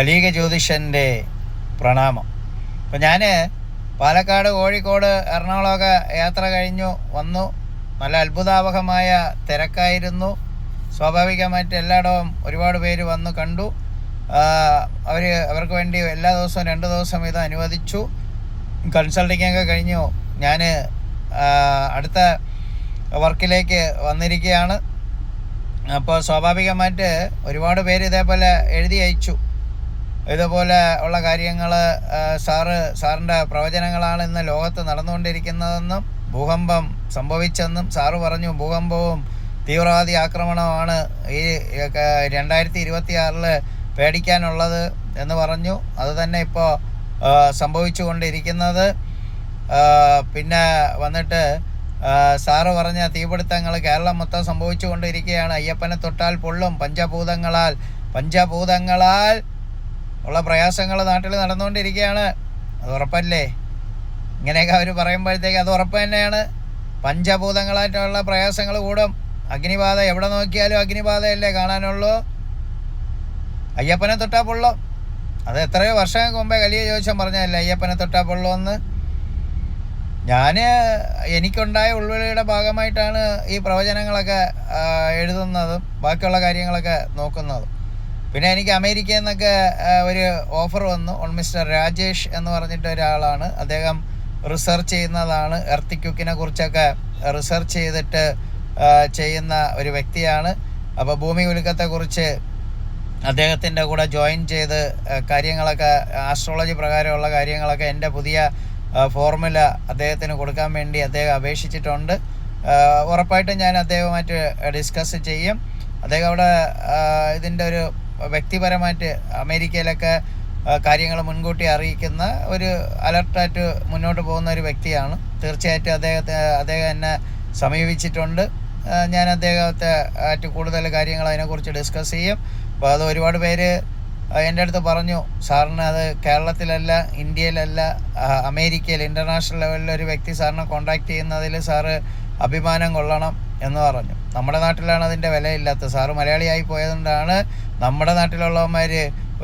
കലീക ജ്യോതിഷന്റെ പ്രണാമം. അപ്പം ഞാൻ പാലക്കാട് കോഴിക്കോട് എറണാകുളമൊക്കെ യാത്ര കഴിഞ്ഞു വന്നു. നല്ല അത്ഭുതാവഹമായ തിരക്കായിരുന്നു. സ്വാഭാവികമായിട്ട് എല്ലായിടവും ഒരുപാട് പേര് വന്ന് കണ്ടു. അവർ അവർക്ക് വേണ്ടി എല്ലാ ദിവസവും രണ്ട് ദിവസം ഇത് അനുവദിച്ചു. കൺസൾട്ടിങ്ങൊക്കെ കഴിഞ്ഞു. ഞാൻ അടുത്ത വർക്കിലേക്ക് വന്നിരിക്കുകയാണ്. അപ്പോൾ സ്വാഭാവികമായിട്ട് ഒരുപാട് പേര് ഇതേപോലെ എഴുതി അയച്ചു. ഇതുപോലെ ഉള്ള കാര്യങ്ങൾ സാറ് സാറിന്റെ പ്രവചനങ്ങളാണ് ഇന്ന് ലോകത്ത് നടന്നുകൊണ്ടിരിക്കുന്നതെന്നും ഭൂകമ്പം സംഭവിച്ചെന്നും സാറ് പറഞ്ഞു ഭൂകമ്പവും തീവ്രവാദി ആക്രമണമാണ് ഈ രണ്ടായിരത്തി ഇരുപത്തി ആറിൽ പേടിക്കാനുള്ളത് എന്ന് പറഞ്ഞു. അതുതന്നെ ഇപ്പോൾ സംഭവിച്ചു കൊണ്ടിരിക്കുന്നത് പിന്നെ വന്നിട്ട് സാറ് പറഞ്ഞ തീപിടുത്തങ്ങൾ കേരളം മൊത്തം സംഭവിച്ചു കൊണ്ടിരിക്കുകയാണ് അയ്യപ്പനെ തൊട്ടാൽ പൊള്ളും പഞ്ചഭൂതങ്ങളാൽ പഞ്ചഭൂതങ്ങളാൽ ഉള്ള പ്രയാസങ്ങൾ നാട്ടിൽ നടന്നുകൊണ്ടിരിക്കുകയാണ് അത് ഉറപ്പല്ലേ? ഇങ്ങനെയൊക്കെ അവർ പറയുമ്പോഴത്തേക്ക് അത് ഉറപ്പ് തന്നെയാണ്. പഞ്ചഭൂതങ്ങളായിട്ടുള്ള പ്രയാസങ്ങൾ കൂടും. അഗ്നിബാധ എവിടെ നോക്കിയാലും അഗ്നിബാധയല്ലേ കാണാനുള്ളൂ. അയ്യപ്പനെ തൊട്ടാ പൊള്ളോ. അത് എത്രയോ വർഷങ്ങൾക്ക് മുമ്പേ കലിയ ചോദിച്ചാൽ പറഞ്ഞതല്ലേ അയ്യപ്പനെ തൊട്ടാ പൊള്ളോ എന്ന് ഞാൻ എനിക്കുണ്ടായ ഉൾവിളിയുടെ ഭാഗമായിട്ടാണ് ഈ പ്രവചനങ്ങളൊക്കെ എഴുതുന്നതും ബാക്കിയുള്ള കാര്യങ്ങളൊക്കെ നോക്കുന്നതും. പിന്നെ എനിക്ക് അമേരിക്കയിൽ നിന്നൊക്കെ ഒരു ഓഫർ വന്നു. ഓൺ മിസ്റ്റർ രാജേഷ് എന്ന് പറഞ്ഞിട്ട് ഒരാളാണ്. അദ്ദേഹം റിസർച്ച് ചെയ്യുന്നതാണ്. എർത്തിക്യുക്കിനെ കുറിച്ചൊക്കെ റിസർച്ച് ചെയ്തിട്ട് ചെയ്യുന്ന ഒരു വ്യക്തിയാണ്. അപ്പോൾ ഭൂമി കുലുക്കത്തെക്കുറിച്ച് അദ്ദേഹത്തിന്റെ കൂടെ ജോയിൻ ചെയ്ത് കാര്യങ്ങളൊക്കെ ആസ്ട്രോളജി പ്രകാരമുള്ള കാര്യങ്ങളൊക്കെ എന്റെ പുതിയ ഫോർമുല അദ്ദേഹത്തിന് കൊടുക്കാൻ വേണ്ടി അദ്ദേഹം അപേക്ഷിച്ചിട്ടുണ്ട്. ഉറപ്പായിട്ടും ഞാൻ അദ്ദേഹവുമായിട്ട് ഡിസ്കസ് ചെയ്യും. അദ്ദേഹം അവിടെ ഇതിന്റെ ഒരു വ്യക്തിപരമായിട്ട് അമേരിക്കയിലൊക്കെ കാര്യങ്ങൾ മുൻകൂട്ടി അറിയിക്കുന്ന ഒരു അലർട്ടായിട്ട് മുന്നോട്ട് പോകുന്ന ഒരു വ്യക്തിയാണ്. തീർച്ചയായിട്ടും അദ്ദേഹത്തെ അദ്ദേഹം എന്നെ സമീപിച്ചിട്ടുണ്ട്. ഞാൻ അദ്ദേഹത്തെ ആയിട്ട് കൂടുതൽ കാര്യങ്ങൾ അതിനെക്കുറിച്ച് ഡിസ്കസ് ചെയ്യും. അപ്പോൾ അത് ഒരുപാട് പേര് എന്റെ അടുത്ത് പറഞ്ഞു സാറിന് അത് കേരളത്തിലല്ല ഇന്ത്യയിലല്ല അമേരിക്കയിൽ ഇന്റർനാഷണൽ ലെവലിൽ ഒരു വ്യക്തി സാറിനെ കോണ്ടാക്ട് ചെയ്യുന്നതിൽ സാറ് അഭിമാനം കൊള്ളണം എന്ന് പറഞ്ഞു. നമ്മുടെ നാട്ടിലാണ് അതിന്റെ വിലയില്ലാത്തത്. സാറ് മലയാളിയായി പോയതുകൊണ്ടാണ് നമ്മുടെ നാട്ടിലുള്ളവന്മാർ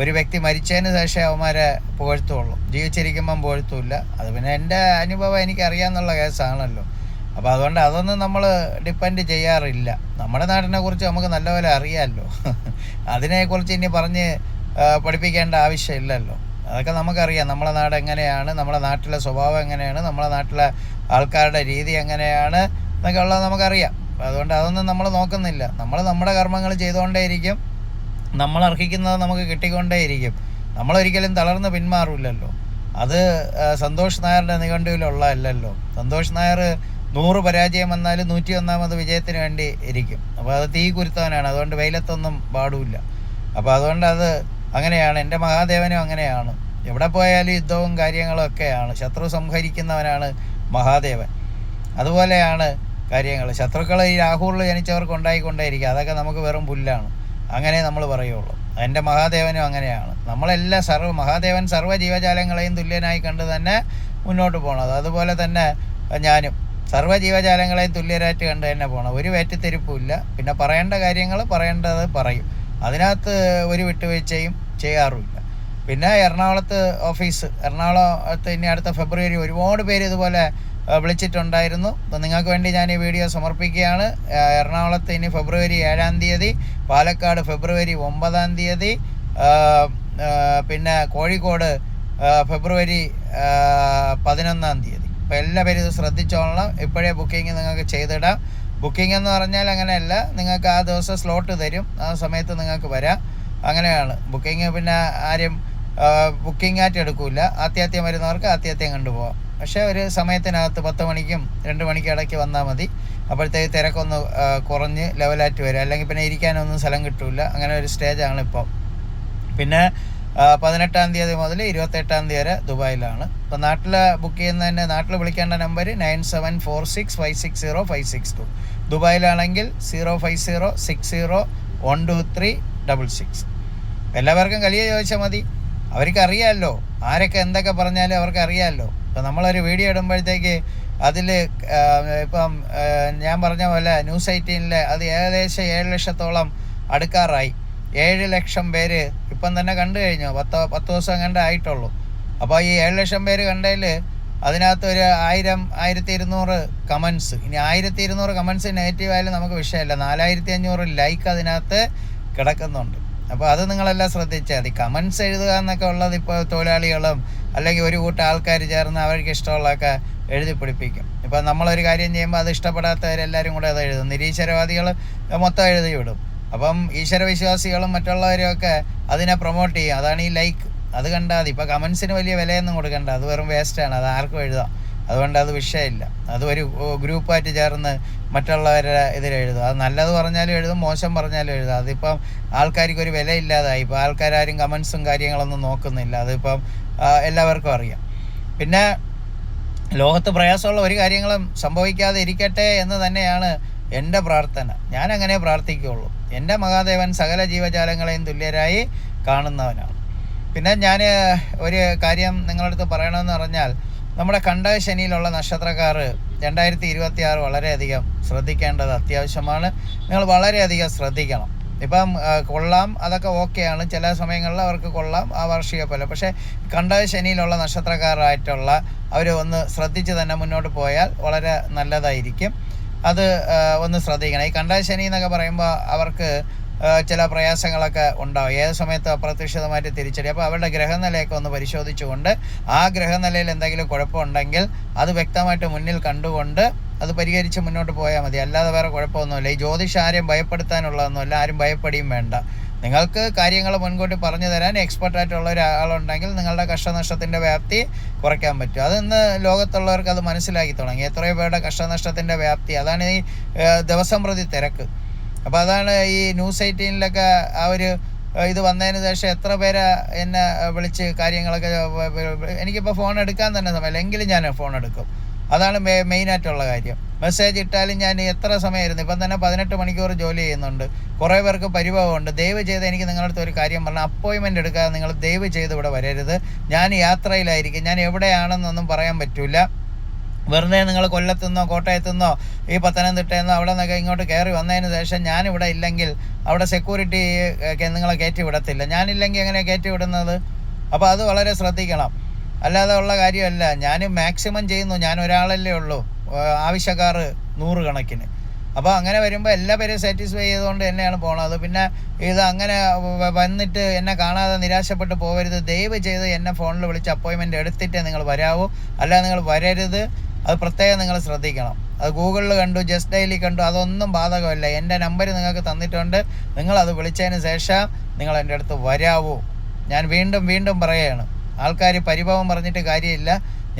ഒരു വ്യക്തി മരിച്ചതിന് ശേഷം അവന്മാരെ പുകഴ്ത്തുള്ളൂ. ജീവിച്ചിരിക്കുമ്പം പുകഴ്ത്തൂല്ല. അത് പിന്നെ എന്റെ അനുഭവം എനിക്കറിയാമെന്നുള്ള കേസാണല്ലോ. അപ്പോൾ അതുകൊണ്ട് അതൊന്നും നമ്മൾ ഡിപ്പെൻഡ് ചെയ്യാറില്ല. നമ്മുടെ നാടിനെ കുറിച്ച് നമുക്ക് നല്ലപോലെ അറിയാമല്ലോ അതിനെക്കുറിച്ച് ഇനി പറഞ്ഞ് പഠിപ്പിക്കേണ്ട ആവശ്യമില്ലല്ലോ. അതൊക്കെ നമുക്കറിയാം. നമ്മുടെ നാട് എങ്ങനെയാണ് നമ്മുടെ നാട്ടിലെ സ്വഭാവം എങ്ങനെയാണ് നമ്മുടെ നാട്ടിലെ ആൾക്കാരുടെ രീതി എങ്ങനെയാണ് എന്നൊക്കെ ഉള്ളത് നമുക്കറിയാം. അതുകൊണ്ട് അതൊന്നും നമ്മൾ നോക്കുന്നില്ല. നമ്മൾ നമ്മുടെ കർമ്മങ്ങൾ ചെയ്തുകൊണ്ടേയിരിക്കും. നമ്മൾ അർഹിക്കുന്നത് നമുക്ക് കിട്ടിക്കൊണ്ടേയിരിക്കും. നമ്മളൊരിക്കലും തളർന്ന് പിന്മാറില്ലല്ലോ. അത് സന്തോഷ് നായരുടെ നിഘണ്ടുവിലുള്ളതല്ലല്ലോ. സന്തോഷ് നായർ നൂറ് പരാജയം വന്നാലും നൂറ്റി ഒന്നാമത് വിജയത്തിന് വേണ്ടി ഇരിക്കും. അപ്പോൾ അത് തീ കുരുത്തവനാണ്. അതുകൊണ്ട് വെയിലത്തൊന്നും പാടില്ല. അപ്പോൾ അതുകൊണ്ട് അത് അങ്ങനെയാണ്. എന്റെ മഹാദേവനും അങ്ങനെയാണ്. എവിടെ പോയാലും യുദ്ധവും കാര്യങ്ങളും ഒക്കെയാണ്. ശത്രു സംഹരിക്കുന്നവനാണ് മഹാദേവൻ. അതുപോലെയാണ് കാര്യങ്ങൾ. ശത്രുക്കൾ ഈ രാഹുലിൽ ജനിച്ചവർക്ക് ഉണ്ടായിക്കൊണ്ടേയിരിക്കുക അതൊക്കെ നമുക്ക് വെറും പുല്ലാണ്. അങ്ങനെ നമ്മൾ പറയുള്ളൂ. എന്റെ മഹാദേവനും അങ്ങനെയാണ്. നമ്മളെല്ലാം സർവ മഹാദേവൻ സർവ ജീവജാലങ്ങളെയും തുല്യനായി കണ്ട് തന്നെ മുന്നോട്ട് പോകണത് അതുപോലെ തന്നെ ഞാനും സർവ ജീവജാലങ്ങളെയും തുല്യരായിട്ട് കണ്ട് തന്നെ പോകണം ഒരു വേറ്റിത്തെരിപ്പുമില്ല പിന്നെ പറയേണ്ട കാര്യങ്ങൾ പറയേണ്ടത് പറയും. അതിനകത്ത് ഒരു വിട്ടുവീഴ്ചയും ചെയ്യാറുമില്ല. പിന്നെ എറണാകുളത്ത് ഓഫീസ് എറണാകുളത്ത് ഇനി അടുത്ത ഫെബ്രുവരി ഒരുപാട് പേര് ഇതുപോലെ വിളിച്ചിട്ടുണ്ടായിരുന്നു. അപ്പോൾ നിങ്ങൾക്ക് വേണ്ടി ഞാൻ ഈ വീഡിയോ സമർപ്പിക്കുകയാണ്. എറണാകുളത്ത് ഇനി ഫെബ്രുവരി ഏഴാം തീയതി പാലക്കാട് ഫെബ്രുവരി ഒമ്പതാം തീയതി പിന്നെ കോഴിക്കോട് ഫെബ്രുവരി പതിനൊന്നാം തീയതി. അപ്പോൾ എല്ലാവരും ഇത് ശ്രദ്ധിച്ചോളണം. ഇപ്പോഴേ ബുക്കിംഗ് നിങ്ങൾക്ക് ചെയ്തിടാം. ബുക്കിംഗ് എന്ന് പറഞ്ഞാൽ അങ്ങനെയല്ല. നിങ്ങൾക്ക് ആ ദിവസം സ്ലോട്ട് തരും. ആ സമയത്ത് നിങ്ങൾക്ക് വരാം. അങ്ങനെയാണ്. ബുക്കിംഗ് പിന്നെ ആരും ബുക്കിംഗ് ആയിട്ട് എടുക്കില്ല ആത്യാത്യം വരുന്നവർക്ക് ആത്യാത്യം കണ്ടുപോകാം പക്ഷേ ഒരു സമയത്തിനകത്ത് പത്ത് മണിക്കും രണ്ട് മണിക്കും ഇടയ്ക്ക് വന്നാൽ മതി. അപ്പോഴത്തേക്ക് തിരക്കൊന്ന് കുറഞ്ഞ് ലെവലായിട്ട് വരും അല്ലെങ്കിൽ പിന്നെ ഇരിക്കാനൊന്നും സ്ഥലം കിട്ടില്ല അങ്ങനെ ഒരു സ്റ്റേജാണ് ഇപ്പോൾ പിന്നെ പതിനെട്ടാം തീയതി മുതൽ ഇരുപത്തെട്ടാം തീയതി വരെ ദുബായിലാണ്. അപ്പോൾ നാട്ടിൽ ബുക്ക് ചെയ്യുന്നതിന് നാട്ടിൽ വിളിക്കേണ്ട number nine seven four six five six zero five six two. ദുബായിലാണെങ്കിൽ zero five zero six zero one two three double six. എല്ലാവർക്കും കളിയെ ചോദിച്ചാൽ മതി. അവർക്ക് അറിയാമല്ലോ ആരൊക്കെ എന്തൊക്കെ പറഞ്ഞാലും അവർക്ക് അറിയാമല്ലോ ഇപ്പം നമ്മളൊരു വീഡിയോ ഇടുമ്പോഴത്തേക്ക് അതിൽ ഇപ്പം ഞാൻ പറഞ്ഞ പോലെ ന്യൂസ് എയ്റ്റീനിൽ അത് ഏകദേശം ഏഴ് ലക്ഷത്തോളം അടുക്കാറായി. ഏഴ് ലക്ഷം പേര് ഇപ്പം തന്നെ കണ്ടു കഴിഞ്ഞു. പത്ത് പത്ത് ദിവസം കണ്ടേ ആയിട്ടുള്ളൂ. അപ്പോൾ ഈ ഏഴ് ലക്ഷം പേര് കണ്ടതിൽ അതിനകത്ത് ഒരു ആയിരം ആയിരത്തി ഇരുന്നൂറ് കമൻസ് ഇനി ആയിരത്തി ഇരുന്നൂറ് കമൻസ് നെഗറ്റീവ് ആയാലും നമുക്ക് വിഷയമല്ല. നാലായിരത്തി അഞ്ഞൂറ് ലൈക്ക് അതിനകത്ത് കിടക്കുന്നുണ്ട്. അപ്പോൾ അത് നിങ്ങളെല്ലാം ശ്രദ്ധിച്ചാൽ മതി. കമൻസ് എഴുതുക എന്നൊക്കെ ഉള്ളത് ഇപ്പോൾ തൊഴിലാളികളും അല്ലെങ്കിൽ ഒരു കൂട്ടം ആൾക്കാർ ചേർന്ന് അവർക്ക് ഇഷ്ടമുള്ളതൊക്കെ എഴുതി പിടിപ്പിക്കും. ഇപ്പം നമ്മളൊരു കാര്യം ചെയ്യുമ്പോൾ അത് ഇഷ്ടപ്പെടാത്തവരെല്ലാവരും കൂടെ അത് എഴുതും. നിരീശ്വരവാദികൾ മൊത്തം എഴുതി വിടും. അപ്പം ഈശ്വരവിശ്വാസികളും മറ്റുള്ളവരും ഒക്കെ അതിനെ പ്രൊമോട്ട് ചെയ്യും അതാണ് ഈ ലൈക്ക് അത് കണ്ടാൽ മതി. ഇപ്പോൾ കമൻസിന് വലിയ വിലയൊന്നും കൊടുക്കണ്ട. അത് വെറും വേസ്റ്റാണ് അത് ആർക്കും എഴുതാം. അതുകൊണ്ട് അത് വിഷയമില്ല. അത് ഒരു ഗ്രൂപ്പായിട്ട് ചേർന്ന് മറ്റുള്ളവരുടെ ഇതിൽ എഴുതും. അത് നല്ലത് പറഞ്ഞാലും എഴുതും മോശം പറഞ്ഞാലും എഴുതും. അതിപ്പം ആൾക്കാർക്ക് ഒരു വിലയില്ലാതായി. ഇപ്പോൾ ആൾക്കാരും കമൻസും കാര്യങ്ങളൊന്നും നോക്കുന്നില്ല. അതിപ്പം എല്ലാവർക്കും അറിയാം. പിന്നെ ലോകത്ത് പ്രയാസമുള്ള ഒരു കാര്യങ്ങളും സംഭവിക്കാതെ ഇരിക്കട്ടെ എന്ന് തന്നെയാണ് എന്റെ പ്രാർത്ഥന. ഞാൻ അങ്ങനെ പ്രാർത്ഥിക്കുകയുള്ളൂ. എന്റെ മഹാദേവൻ സകല ജീവജാലങ്ങളെയും തുല്യരായി കാണുന്നവനാണ്. പിന്നെ ഞാൻ ഒരു കാര്യം നിങ്ങളടുത്ത് പറയണമെന്ന് പറഞ്ഞാൽ നമ്മുടെ കണ്ട ശനിയിലുള്ള നക്ഷത്രക്കാർ രണ്ടായിരത്തി ഇരുപത്തി ആറ് വളരെയധികം ശ്രദ്ധിക്കേണ്ടത് അത്യാവശ്യമാണ്. നിങ്ങൾ വളരെയധികം ശ്രദ്ധിക്കണം. ഇപ്പം കൊള്ളാം അതൊക്കെ ഓക്കെയാണ്. ചില സമയങ്ങളിൽ അവർക്ക് കൊള്ളാം ആ വാർഷിക പോലെ പക്ഷേ കണ്ട ശനിയിലുള്ള നക്ഷത്രക്കാരായിട്ടുള്ള അവർ ഒന്ന് ശ്രദ്ധിച്ച് തന്നെ മുന്നോട്ട് പോയാൽ വളരെ നല്ലതായിരിക്കും. അത് ഒന്ന് ശ്രദ്ധിക്കണം. ഈ കണ്ട ശനി എന്നൊക്കെ പറയുമ്പോൾ അവർക്ക് ചില പ്രയാസങ്ങളൊക്കെ ഉണ്ടാവും. ഏത് സമയത്ത് അപ്രതീക്ഷിതമായിട്ട് തിരിച്ചടി. അപ്പോൾ അവരുടെ ഗ്രഹനിലയൊക്കെ ഒന്ന് പരിശോധിച്ചുകൊണ്ട് ആ ഗ്രഹനിലയിൽ എന്തെങ്കിലും കുഴപ്പമുണ്ടെങ്കിൽ അത് വ്യക്തമായിട്ട് മുന്നിൽ കണ്ടുകൊണ്ട് അത് പരിഹരിച്ച് മുന്നോട്ട് പോയാൽ മതി. അല്ലാതെ വേറെ കുഴപ്പമൊന്നുമില്ല. ഈ ജ്യോതിഷം ആരെയും ഭയപ്പെടുത്താനുള്ളതൊന്നുമല്ല. ആരും ഭയപ്പെടുകയും വേണ്ട. നിങ്ങൾക്ക് കാര്യങ്ങൾ മുൻകൂട്ടി പറഞ്ഞു തരാൻ എക്സ്പെർട്ട് ആയിട്ടുള്ള ഒരാളുണ്ടെങ്കിൽ നിങ്ങളുടെ കഷ്ടനഷ്ടത്തിന്റെ വ്യാപ്തി കുറയ്ക്കാൻ പറ്റും. അത് ഇന്ന് ലോകത്തുള്ളവർക്ക് അത് മനസ്സിലാക്കി തുടങ്ങി. എത്രയോ പേരുടെ കഷ്ടനഷ്ടത്തിന്റെ വ്യാപ്തി. അതാണ് ഈ ദിവസം പ്രതി തിരക്ക്. അപ്പോൾ അതാണ് ഈ ന്യൂസ് എയ്റ്റീനിലൊക്കെ ആ ഒരു ഇത് വന്നതിന് ശേഷം എത്ര പേരെ എന്നെ വിളിച്ച് കാര്യങ്ങളൊക്കെ എനിക്കിപ്പോൾ ഫോൺ എടുക്കാൻ തന്നെ സമയമില്ല എങ്കിലും ഞാൻ ഫോൺ എടുക്കും. അതാണ് മെയിൻ മെയിനായിട്ടുള്ള കാര്യം. മെസ്സേജ് ഇട്ടാലും ഞാൻ എത്ര സമയമായിരുന്നു ഇപ്പം തന്നെ പതിനെട്ട് മണിക്കൂർ ജോലി ചെയ്യുന്നുണ്ട്. കുറേ പേർക്ക് പരിഭവമുണ്ട്. ദയവ് ചെയ്ത് എനിക്ക് നിങ്ങളുടെ അടുത്ത് ഒരു കാര്യം പറഞ്ഞാൽ അപ്പോയിൻമെന്റ് എടുക്കാതെ നിങ്ങൾ ദയവ് ചെയ്ത് ഇവിടെ വരരുത്. ഞാൻ യാത്രയിലായിരിക്കും. ഞാൻ എവിടെയാണെന്നൊന്നും പറയാൻ പറ്റില്ല വെറുതെ നിങ്ങൾ കൊല്ലത്തുനിന്നോ കോട്ടയത്തുനിന്നോ ഈ പത്തനംതിട്ടയെന്നോ അവിടെ നിന്നൊക്കെ ഇങ്ങോട്ട് കയറി വന്നതിന് ശേഷം ഞാനിവിടെ ഇല്ലെങ്കിൽ അവിടെ സെക്യൂരിറ്റി നിങ്ങളെ കയറ്റി വിടത്തില്ല. ഞാനില്ലെങ്കിൽ എങ്ങനെ കയറ്റി വിടുന്നത്? അപ്പോൾ അത് വളരെ ശ്രദ്ധിക്കണം. അല്ലാതെ ഉള്ള കാര്യമല്ല. ഞാൻ മാക്സിമം ചെയ്യുന്നു. ഞാൻ ഒരാളല്ലേ ഉള്ളൂ. ആവശ്യക്കാർ നൂറ് കണക്കിന് അപ്പോൾ അങ്ങനെ വരുമ്പോൾ എല്ലാ പേരും സാറ്റിസ്ഫൈ ചെയ്തുകൊണ്ട് തന്നെയാണ് പോണത്. പിന്നെ ഇത് അങ്ങനെ വന്നിട്ട് എന്നെ കാണാതെ നിരാശപ്പെട്ട് പോകരുത് ദയവ് ചെയ്ത് എന്നെ ഫോണിൽ വിളിച്ച് അപ്പോയിൻമെന്റ് എടുത്തിട്ടേ നിങ്ങൾ വരാവൂ. അല്ലാതെ നിങ്ങൾ വരരുത്. അത് പ്രത്യേകം നിങ്ങൾ ശ്രദ്ധിക്കണം. അത് ഗൂഗിളിൽ കണ്ടു ജസ്റ്റ് ഡെയിലി കണ്ടു അതൊന്നും ബാധകമല്ല. എന്റെ നമ്പർ നിങ്ങൾക്ക് തന്നിട്ടുണ്ട്. നിങ്ങളത് വിളിച്ചതിന് ശേഷം നിങ്ങൾ എന്റെ അടുത്ത് വരാവൂ. ഞാൻ വീണ്ടും വീണ്ടും പറയുകയാണ്. ആൾക്കാർ പരിഭവം പറഞ്ഞിട്ട് കാര്യമില്ല.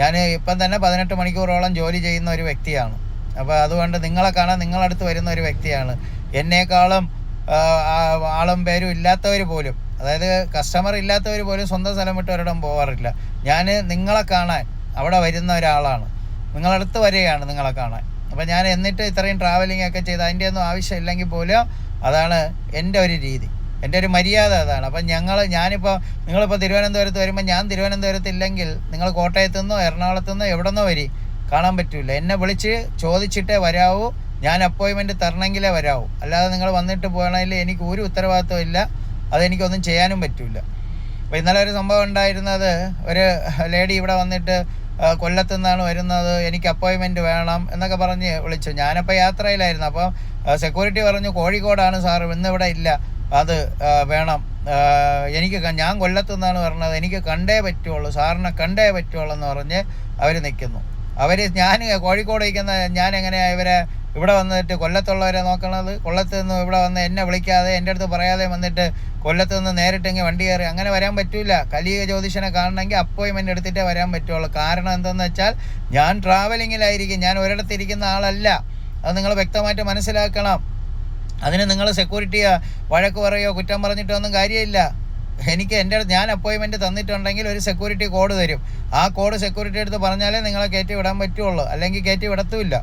ഞാൻ ഇപ്പം തന്നെ പതിനെട്ട് മണിക്കൂറോളം ജോലി ചെയ്യുന്ന ഒരു വ്യക്തിയാണ്. അപ്പോൾ അതുകൊണ്ട് നിങ്ങളെ കാണാൻ നിങ്ങളടുത്ത് വരുന്ന ഒരു വ്യക്തിയാണ്. എന്നേക്കാളും ആളും പേരും ഇല്ലാത്തവർ പോലും അതായത് കസ്റ്റമർ ഇല്ലാത്തവർ പോലും സ്വന്തം സ്ഥലം വിട്ട് ഒരിടം പോകാറില്ല ഞാൻ നിങ്ങളെ കാണാൻ അവിടെ വരുന്ന ഒരാളാണ്. നിങ്ങളടുത്ത് വരികയാണ് നിങ്ങളെ കാണാൻ. അപ്പോൾ ഞാൻ എന്നിട്ട് ഇത്രയും ട്രാവലിംഗ് ഒക്കെ ചെയ്ത് അതിന്റെ ഒന്നും ആവശ്യമില്ലെങ്കിൽ പോലും അതാണ് എന്റെ ഒരു രീതി. എന്റെ ഒരു മര്യാദ അതാണ്. അപ്പം ഞങ്ങൾ ഞാനിപ്പോൾ നിങ്ങളിപ്പോൾ തിരുവനന്തപുരത്ത് വരുമ്പോൾ ഞാൻ തിരുവനന്തപുരത്ത് ഇല്ലെങ്കിൽ നിങ്ങൾ കോട്ടയത്തു നിന്നോ എറണാകുളത്തു നിന്നോ എവിടെ നിന്നോ വരി. കാണാൻ പറ്റില്ല എന്നെ വിളിച്ച് ചോദിച്ചിട്ടേ വരാവൂ. ഞാൻ അപ്പോയിൻമെന്റ് തരണമെങ്കിലേ വരാവൂ. അല്ലാതെ നിങ്ങൾ വന്നിട്ട് പോകണമെങ്കിൽ എനിക്ക് ഒരു ഉത്തരവാദിത്വം ഇല്ല. അതെനിക്കൊന്നും ചെയ്യാനും പറ്റില്ല അപ്പോൾ ഇന്നലെ ഒരു സംഭവം ഉണ്ടായിരുന്നത് ഒരു ലേഡി ഇവിടെ വന്നിട്ട് കൊല്ലത്തു നിന്നാണ് വരുന്നത് എനിക്ക് അപ്പോയിൻമെന്റ് വേണം എന്നൊക്കെ പറഞ്ഞ് വിളിച്ചു. ഞാനപ്പോൾ യാത്രയിലായിരുന്നു. അപ്പോൾ സെക്യൂരിറ്റി പറഞ്ഞു കോഴിക്കോടാണ് സാർ ഇന്നിവിടെ ഇല്ല. അത് വേണം. എനിക്ക് ഞാൻ കൊല്ലത്തു നിന്നാണ് പറഞ്ഞത്. എനിക്ക് കണ്ടേ പറ്റുള്ളൂ. സാറിനെ കണ്ടേ പറ്റുള്ളൂ എന്ന് പറഞ്ഞ് അവർ നിൽക്കുന്നു അവർ ഞാൻ കോഴിക്കോട് നിൽക്കുന്ന ഞാൻ എങ്ങനെയാണ് ഇവരെ ഇവിടെ വന്നിട്ട് കൊല്ലത്തുള്ളവരെ നോക്കണത് കൊല്ലത്ത് നിന്ന് ഇവിടെ വന്ന് എന്നെ വിളിക്കാതെ എന്റെ അടുത്ത് പറയാതെ വന്നിട്ട് കൊല്ലത്ത് നിന്ന് നേരിട്ടെങ്കിൽ വണ്ടി കയറി. അങ്ങനെ വരാൻ പറ്റില്ല കലിക ജ്യോതിഷനെ കാണണമെങ്കിൽ അപ്പോയിൻമെന്റ് എടുത്തിട്ടേ വരാൻ പറ്റുള്ളൂ. കാരണം എന്തെന്ന് വെച്ചാൽ ഞാൻ ട്രാവലിങ്ങിലായിരിക്കും ഞാൻ ഒരിടത്ത് ഇരിക്കുന്ന ആളല്ല. അത് നിങ്ങൾ വ്യക്തമായിട്ട് മനസ്സിലാക്കണം. അതിന് നിങ്ങൾ സെക്യൂരിറ്റിയോ വഴക്ക് പറയോ കുറ്റം പറഞ്ഞിട്ടോ ഒന്നും കാര്യമില്ല. എനിക്ക് എന്റെ ഞാൻ അപ്പോയിൻമെന്റ് തന്നിട്ടുണ്ടെങ്കിൽ ഒരു സെക്യൂരിറ്റി കോഡ് തരും. ആ കോഡ് സെക്യൂരിറ്റി എടുത്ത് പറഞ്ഞാലേ നിങ്ങളെ കയറ്റി വിടാൻ പറ്റുള്ളൂ. അല്ലെങ്കിൽ കയറ്റി വിടത്തുമില്ല.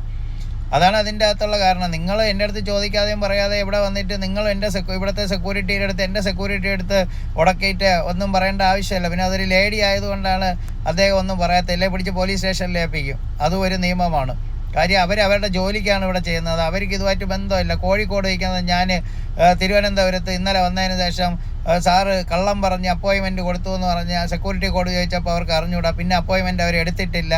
അതാണ് അതിന്റെ അകത്തുള്ള കാരണം. നിങ്ങൾ എന്റെ അടുത്ത് ചോദിക്കാതെയും പറയാതെ ഇവിടെ വന്നിട്ട് നിങ്ങൾ എന്റെ ഇവിടുത്തെ സെക്യൂരിറ്റിയുടെ അടുത്ത് എന്റെ സെക്യൂരിറ്റി എടുത്ത് ഉടക്കിയിട്ട് ഒന്നും പറയേണ്ട ആവശ്യമില്ല. പിന്നെ അതൊരു ലേഡി ആയതുകൊണ്ടാണ് അദ്ദേഹം ഒന്നും പറയാത്ത ഇല്ലേ പിടിച്ച് പോലീസ് സ്റ്റേഷനിൽ ഏൽപ്പിക്കും. അതും ഒരു നിയമമാണ്. കാര്യം അവർ അവരുടെ ജോലിക്കാണ് ഇവിടെ ചെയ്യുന്നത്. അവർക്ക് ഇതുമായിട്ട് ബന്ധമില്ല. കോഴിക്കോട് വയ്ക്കുന്നത് ഞാൻ തിരുവനന്തപുരത്ത് ഇന്നലെ വന്നതിന് ശേഷം സാറ് കള്ളം പറഞ്ഞ് അപ്പോയിൻമെന്റ് കൊടുത്തു എന്ന് പറഞ്ഞ് സെക്യൂരിറ്റി കോഡ് ചോദിച്ചപ്പോൾ അവർക്ക് അറിഞ്ഞുകൂടാ പിന്നെ അപ്പോയിൻമെന്റ് അവർ എടുത്തിട്ടില്ല.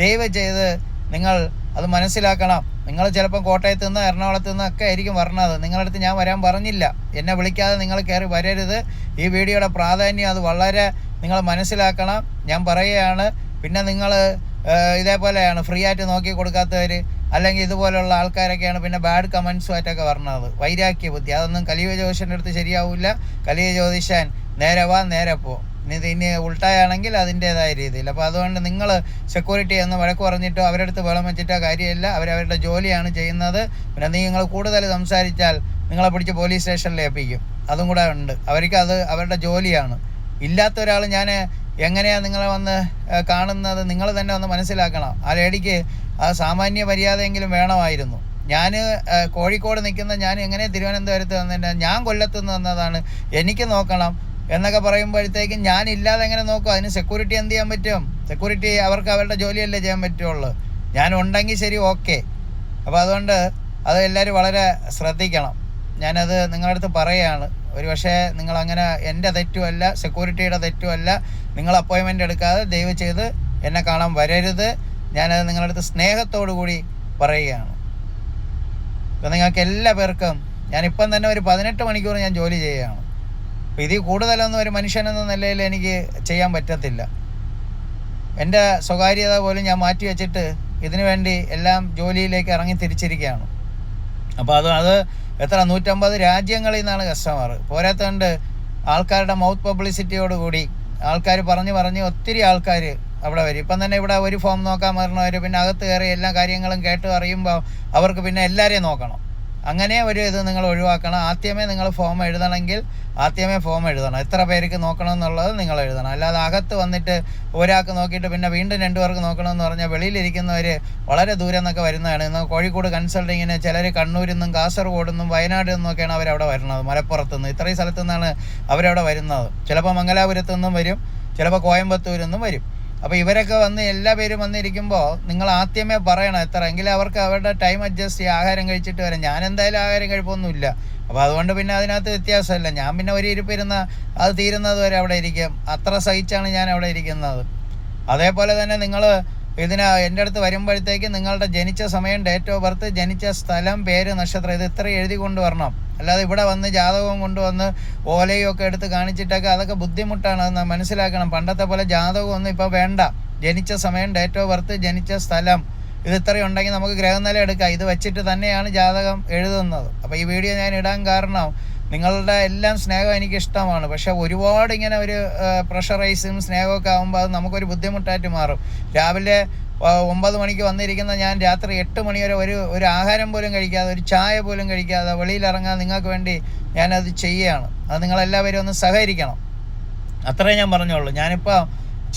ദയവ് ചെയ്ത് നിങ്ങൾ അത് മനസ്സിലാക്കണം. നിങ്ങൾ ചിലപ്പം കോട്ടയത്ത് നിന്ന് എറണാകുളത്ത് നിന്ന് ഒക്കെ ആയിരിക്കും വരണത്. നിങ്ങളുടെ അടുത്ത് ഞാൻ വരാൻ പറഞ്ഞില്ല. എന്നെ വിളിക്കാതെ നിങ്ങൾ കയറി വരരുത്. ഈ വീഡിയോയുടെ പ്രാധാന്യം അത് വളരെ നിങ്ങൾ മനസ്സിലാക്കണം. ഞാൻ പറയുകയാണ് പിന്നെ നിങ്ങൾ ഇതേപോലെയാണ് ഫ്രീ ആയിട്ട് നോക്കി കൊടുക്കാത്തവർ അല്ലെങ്കിൽ ഇതുപോലെയുള്ള ആൾക്കാരൊക്കെയാണ് പിന്നെ ബാഡ് കമൻസുമായിട്ടൊക്കെ വരണത്. വൈരാഗ്യ ബുദ്ധി അതൊന്നും കലിയ ജ്യോതിഷന്റെ അടുത്ത് ശരിയാവില്ല കലിയ ജ്യോതിഷൻ നേരെ വാ നേരെ പോ. ഇനി ഇത് ഇനി ഉൾട്ടായാണെങ്കിൽ അതിന്റേതായ രീതിയിൽ. അപ്പോൾ അതുകൊണ്ട് നിങ്ങൾ സെക്യൂരിറ്റി എന്ന് വഴക്ക് പറഞ്ഞിട്ടോ അവരുടെ അടുത്ത് വെള്ളം വെച്ചിട്ടോ കാര്യമില്ല. അവരവരുടെ ജോലിയാണ് ചെയ്യുന്നത്. പിന്നെ നിങ്ങൾ കൂടുതൽ സംസാരിച്ചാൽ നിങ്ങളെ പിടിച്ച് പോലീസ് സ്റ്റേഷനിൽ ഏൽപ്പിക്കും. അതും കൂടെ ഉണ്ട്. അവർക്ക് അത് അവരുടെ ജോലിയാണ്. ഇല്ലാത്ത ഒരാൾ ഞാൻ എങ്ങനെയാണ് നിങ്ങളെ വന്ന് കാണുന്നത്? നിങ്ങൾ തന്നെ ഒന്ന് മനസ്സിലാക്കണം. ആ ലേഡിക്ക് ആ സാമാന്യ മര്യാദയെങ്കിലും വേണമായിരുന്നു. ഞാൻ കോഴിക്കോട് നിൽക്കുന്ന ഞാൻ എങ്ങനെ തിരുവനന്തപുരത്ത് വന്നിട്ട് ഞാൻ കൊല്ലത്ത് നിന്ന് വന്നതാണ്. എനിക്ക് നോക്കണം. എന്നൊക്കെ പറയുമ്പോഴത്തേക്കും ഞാൻ ഇല്ലാതെ എങ്ങനെ നോക്കും? അതിന് സെക്യൂരിറ്റി എന്ത് ചെയ്യാൻ പറ്റും? സെക്യൂരിറ്റി അവർക്ക് അവരുടെ ജോലിയല്ലേ ചെയ്യാൻ പറ്റുള്ളൂ. ഞാൻ ഉണ്ടെങ്കിൽ ശരി ഓക്കെ അപ്പോൾ അതുകൊണ്ട് അത് എല്ലാവരും വളരെ ശ്രദ്ധിക്കണം. ഞാനത് നിങ്ങളുടെ അടുത്ത് പറയുകയാണ്. ഒരു പക്ഷേ നിങ്ങളങ്ങനെ എന്റെ തെറ്റുമല്ല സെക്യൂരിറ്റിയുടെ തെറ്റുമല്ല നിങ്ങൾ അപ്പോയിൻമെന്റ് എടുക്കാതെ ദയവ് ചെയ്ത് എന്നെ കാണാൻ വരരുത്. ഞാനത് നിങ്ങളുടെ അടുത്ത് സ്നേഹത്തോടു കൂടി പറയുകയാണ്. അപ്പം നിങ്ങൾക്ക് എല്ലാ പേർക്കും ഞാനിപ്പം തന്നെ ഒരു പതിനെട്ട് മണിക്കൂർ ഞാൻ ജോലി ചെയ്യുകയാണ്. അപ്പോൾ ഇതിൽ കൂടുതലൊന്നും ഒരു മനുഷ്യനെന്ന നിലയിൽ എനിക്ക് ചെയ്യാൻ പറ്റത്തില്ല. എന്റെ സ്വകാര്യത പോലും ഞാൻ മാറ്റി വെച്ചിട്ട് ഇതിനു വേണ്ടി എല്ലാം ജോലിയിലേക്ക് ഇറങ്ങി തിരിച്ചിരിക്കുകയാണ്. അപ്പോൾ അത് അത് എത്ര നൂറ്റമ്പത് രാജ്യങ്ങളിൽ നിന്നാണ് കസ്റ്റമർ പോരാത്തോണ്ട് ആൾക്കാരുടെ മൗത്ത് പബ്ലിസിറ്റിയോട് കൂടി ആൾക്കാർ പറഞ്ഞ് പറഞ്ഞ് ഒത്തിരി ആൾക്കാർ അവിടെ വരും. ഇപ്പം തന്നെ ഇവിടെ ഒരു ഫോം നോക്കാൻ വരണവർ പിന്നെ അകത്ത് കയറി എല്ലാ കാര്യങ്ങളും കേട്ട് അറിയുമ്പോൾ അവർക്ക് പിന്നെ എല്ലാവരെയും നോക്കണം. അങ്ങനെ ഒരു ഇത് നിങ്ങൾ ഒഴിവാക്കണം. ആദ്യമേ നിങ്ങൾ ഫോം എഴുതണമെങ്കിൽ ആദ്യമേ ഫോം എഴുതണം. എത്ര പേർക്ക് നോക്കണം എന്നുള്ളത് നിങ്ങൾ എഴുതണം. അല്ലാതെ അകത്ത് വന്നിട്ട് ഒരാൾക്ക് നോക്കിയിട്ട് പിന്നെ വീണ്ടും രണ്ടു പേർക്ക് നോക്കണമെന്ന് പറഞ്ഞാൽ വെളിയിലിരിക്കുന്നവർ വളരെ ദൂരെ നിന്നൊക്കെ വരുന്നതാണ്. ഇന്ന് കോഴിക്കോട് കൺസൾട്ടിങ്ങിന് ചിലർ കണ്ണൂരിൽ നിന്നും കാസർഗോഡ് നിന്നും വയനാട് നിന്നൊക്കെയാണ് അവരവിടെ വരുന്നത് മലപ്പുറത്തു നിന്ന്. ഇത്രയും സ്ഥലത്തു നിന്നാണ് അവരവിടെ വരുന്നത്. ചിലപ്പോൾ മംഗലാപുരത്തു നിന്നും വരും ചിലപ്പോൾ കോയമ്പത്തൂരിൽ നിന്നും വരും. അപ്പോൾ ഇവരൊക്കെ വന്ന് എല്ലാ പേരും വന്നിരിക്കുമ്പോൾ നിങ്ങൾ ആദ്യമേ പറയണം എത്ര. എങ്കിലും അവർക്ക് അവരുടെ ടൈം അഡ്ജസ്റ്റ് ചെയ്യുക ആഹാരം കഴിച്ചിട്ട് വരാം. ഞാൻ എന്തായാലും ആഹാരം കഴിപ്പൊന്നുമില്ല. അപ്പോൾ അതുകൊണ്ട് പിന്നെ അതിനകത്ത് വ്യത്യാസമില്ല. ഞാൻ പിന്നെ ഒരു ഇരിപ്പ് ഇരുന്ന അത് തീരുന്നത് വരെ അവിടെ ഇരിക്കും. അത്ര സഹിച്ചാണ് ഞാൻ അവിടെ ഇരിക്കുന്നത്. അതേപോലെ തന്നെ നിങ്ങൾ ഇതിന് എന്റെ അടുത്ത് വരുമ്പോഴത്തേക്ക് നിങ്ങളുടെ ജനിച്ച സമയം ഡേറ്റ് ഓഫ് ബർത്ത് ജനിച്ച സ്ഥലം പേര് നക്ഷത്രം ഇത് ഇത്ര എഴുതി കൊണ്ടുവരണം. അല്ലാതെ ഇവിടെ വന്ന് ജാതകവും കൊണ്ടുവന്ന് ഓലയും ഒക്കെ എടുത്ത് കാണിച്ചിട്ടൊക്കെ അതൊക്കെ ബുദ്ധിമുട്ടാണ് അത് മനസ്സിലാക്കണം. പണ്ടത്തെ പോലെ ജാതകം ഒന്നും ഇപ്പോൾ വേണ്ട. ജനിച്ച സമയം ഡേറ്റ് ഓഫ് ബർത്ത് ജനിച്ച സ്ഥലം. ഇത് ഇത്രയും ഉണ്ടെങ്കിൽ നമുക്ക് ഗ്രഹനില എടുക്കാം. ഇത് വെച്ചിട്ട് തന്നെയാണ് ജാതകം എഴുതുന്നത്. അപ്പോൾ ഈ വീഡിയോ ഞാൻ ഇടാൻ കാരണം നിങ്ങളുടെ എല്ലാം സ്നേഹം എനിക്ക് ഇഷ്ടമാണ് പക്ഷെ ഒരുപാട് ഇങ്ങനെ ഒരു പ്രഷറൈസും സ്നേഹമൊക്കെ ആകുമ്പോൾ അത് നമുക്കൊരു ബുദ്ധിമുട്ടായിട്ട് മാറും. രാവിലെ ഒമ്പത് മണിക്ക് വന്നിരിക്കുന്ന ഞാൻ രാത്രി എട്ട് മണി വരെ ഒരു ഒരു ആഹാരം പോലും കഴിക്കാതെ ഒരു ചായ പോലും കഴിക്കാതെ വെളിയിലിറങ്ങാൻ നിങ്ങൾക്ക് വേണ്ടി ഞാനത് ചെയ്യുകയാണ് അത് നിങ്ങളെല്ലാവരും ഒന്ന് സഹകരിക്കണം. അത്രേ ഞാൻ പറഞ്ഞോളൂ ഞാനിപ്പോൾ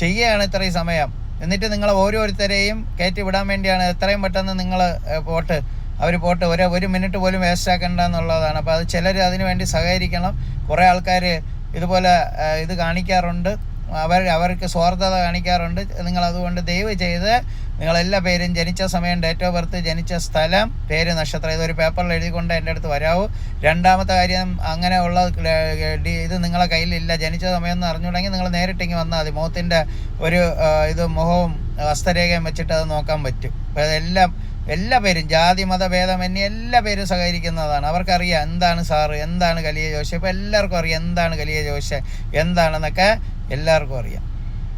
ചെയ്യുകയാണ് ഇത്രയും സമയം. എന്നിട്ട് നിങ്ങൾ ഓരോരുത്തരെയും കയറ്റി വിടാൻ വേണ്ടിയാണ് എത്രയും പെട്ടെന്ന് നിങ്ങൾ പോട്ട് അവർ പോട്ടെ ഒരു ഒരു മിനിറ്റ് പോലും വേസ്റ്റ് ആക്കണ്ട എന്നുള്ളതാണ്. അപ്പോൾ അത് ചിലർ അതിനു വേണ്ടി സഹകരിക്കണം. കുറേ ആൾക്കാർ ഇതുപോലെ ഇത് കാണിക്കാറുണ്ട്. അവർ അവർക്ക് സ്വാർത്ഥത കാണിക്കാറുണ്ട്. നിങ്ങൾ അതുകൊണ്ട് ദയവ് ചെയ്ത് നിങ്ങളെല്ലാ പേരും ജനിച്ച സമയം ഡേറ്റ് ഓഫ് ബർത്ത് ജനിച്ച സ്ഥലം പേര് നക്ഷത്രം ഇതൊരു പേപ്പറിൽ എഴുതിക്കൊണ്ട് എന്റെ അടുത്ത് വരാവൂ. രണ്ടാമത്തെ കാര്യം അങ്ങനെ ഉള്ള ഇത് നിങ്ങളെ കയ്യിലില്ല. ജനിച്ച സമയം എന്ന് അറിഞ്ഞുകൂടെങ്കിൽ നിങ്ങൾ നേരിട്ടിങ്ങ് വന്നാൽ മതി. മുഖത്തിന്റെ ഒരു ഇത് മുഖവും ഹസ്തരേഖയും വെച്ചിട്ട് അത് നോക്കാൻ പറ്റും. അപ്പോൾ അതെല്ലാം എല്ലാ പേരും ജാതി മത എന്നെ എല്ലാ പേരും സഹകരിക്കുന്നതാണ്. അവർക്കറിയാം എന്താണ് സാറ് എന്താണ് കലിയ ജോഷ. ഇപ്പോൾ എല്ലാവർക്കും അറിയാം എന്താണ് കലിയ ജോഷ എന്താണെന്നൊക്കെ എല്ലാവർക്കും അറിയാം.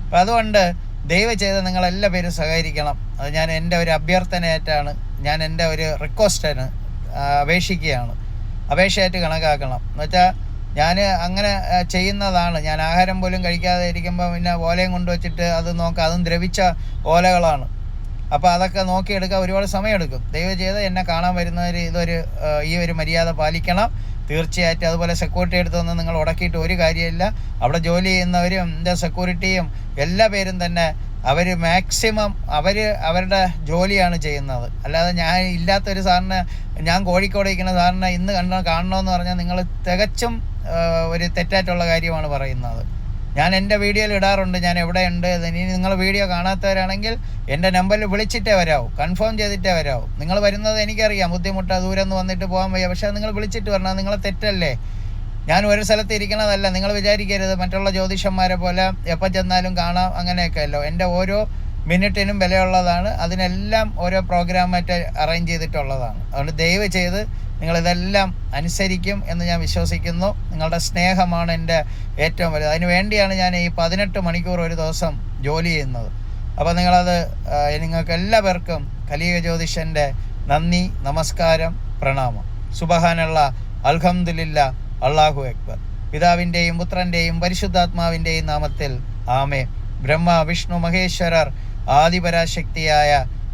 അപ്പം അതുകൊണ്ട് ദയവ് ചെയ്ത് നിങ്ങളെല്ലാ പേരും സഹകരിക്കണം. അത് ഞാൻ എന്റെ ഒരു അഭ്യർത്ഥനയായിട്ടാണ് ഞാൻ എന്റെ ഒരു റിക്വസ്റ്റാണ് അപേക്ഷിക്കുകയാണ്. അപേക്ഷയായിട്ട് കണക്കാക്കണം. എന്നുവെച്ചാൽ ഞാൻ അങ്ങനെ ചെയ്യുന്നതാണ്. ഞാൻ ആഹാരം പോലും കഴിക്കാതെ ഇരിക്കുമ്പോൾ പിന്നെ ഓലയും കൊണ്ടുവച്ചിട്ട് അത് നോക്കാം അതും ദ്രവിച്ച ഓലകളാണ്. അപ്പോൾ അതൊക്കെ നോക്കിയെടുക്കാൻ ഒരുപാട് സമയമെടുക്കും. ദയവ് ചെയ്ത് എന്നെ കാണാൻ വരുന്നവർ ഇതൊരു ഈ ഒരു മര്യാദ പാലിക്കണം. തീർച്ചയായിട്ടും അതുപോലെ സെക്യൂരിറ്റി എടുത്തൊന്നും നിങ്ങൾ ഉടക്കിയിട്ട് ഒരു കാര്യമില്ല. അവിടെ ജോലി ചെയ്യുന്നവരും എന്റെ സെക്യൂരിറ്റിയും എല്ലാ പേരും തന്നെ അവർ മാക്സിമം അവർ അവരുടെ ജോലിയാണ് ചെയ്യുന്നത്. അല്ലാതെ ഞാൻ ഇല്ലാത്തൊരു സാറിന് ഞാൻ കോഴിക്കോട് ഇരിക്കുന്ന സാറിനെ ഇന്ന് കണ്ട കാണണമെന്ന് പറഞ്ഞാൽ നിങ്ങൾ തികച്ചും ഒരു തെറ്റായിട്ടുള്ള കാര്യമാണ് പറയുന്നത്. ഞാൻ എന്റെ വീഡിയോയിൽ ഇടാറുണ്ട് ഞാൻ എവിടെയുണ്ട് ഇനി നിങ്ങൾ വീഡിയോ കാണാത്തവരാണെങ്കിൽ എന്റെ നമ്പറിൽ വിളിച്ചിട്ടേ വരാവൂ കൺഫേം ചെയ്തിട്ടേ വരാവൂ. നിങ്ങൾ വരുന്നത് എനിക്കറിയാം ബുദ്ധിമുട്ടാ ദൂരം നിന്ന് വന്നിട്ട് പോകാൻ വയ്യ. പക്ഷേ നിങ്ങൾ വിളിച്ചിട്ട് വരണം നിങ്ങളെ തെറ്റല്ലേ? ഞാൻ ഒരു സ്ഥലത്ത് ഇരിക്കണതല്ല നിങ്ങൾ വിചാരിക്കരുത് മറ്റുള്ള ജ്യോതിഷന്മാരെ പോലെ എപ്പോൾ ചെന്നാലും കാണാം അങ്ങനെയൊക്കെ അല്ലോ എന്റെ ഓരോ മിനിറ്റിനും വിലയുള്ളതാണ് അതിനെല്ലാം ഓരോ പ്രോഗ്രാമായിട്ട് അറേഞ്ച് ചെയ്തിട്ടുള്ളതാണ്. അതുകൊണ്ട് ദയവ് ചെയ്ത് നിങ്ങളിതെല്ലാം അനുസരിക്കും എന്ന് ഞാൻ വിശ്വസിക്കുന്നു. നിങ്ങളുടെ സ്നേഹമാണ് എന്റെ ഏറ്റവും വലുത്. അതിന് വേണ്ടിയാണ് ഞാൻ ഈ പതിനെട്ട് മണിക്കൂർ ഒരു ദിവസം ജോലി ചെയ്യുന്നത്. അപ്പോൾ നിങ്ങളത് നിങ്ങൾക്ക് നിങ്ങൾക്ക് എല്ലാവർക്കും കലിക ജ്യോതിഷന്റെ നന്ദി നമസ്കാരം പ്രണാമം. സുബഹാനുള്ള അൽഹംദില്ല അള്ളാഹു അക്ബർ. പിതാവിന്റെയും പുത്രന്റെയും പരിശുദ്ധാത്മാവിന്റെയും നാമത്തിൽ ആമേ ബ്രഹ്മ വിഷ്ണു മഹേശ്വരർ ആദിപരാശക്തിയായ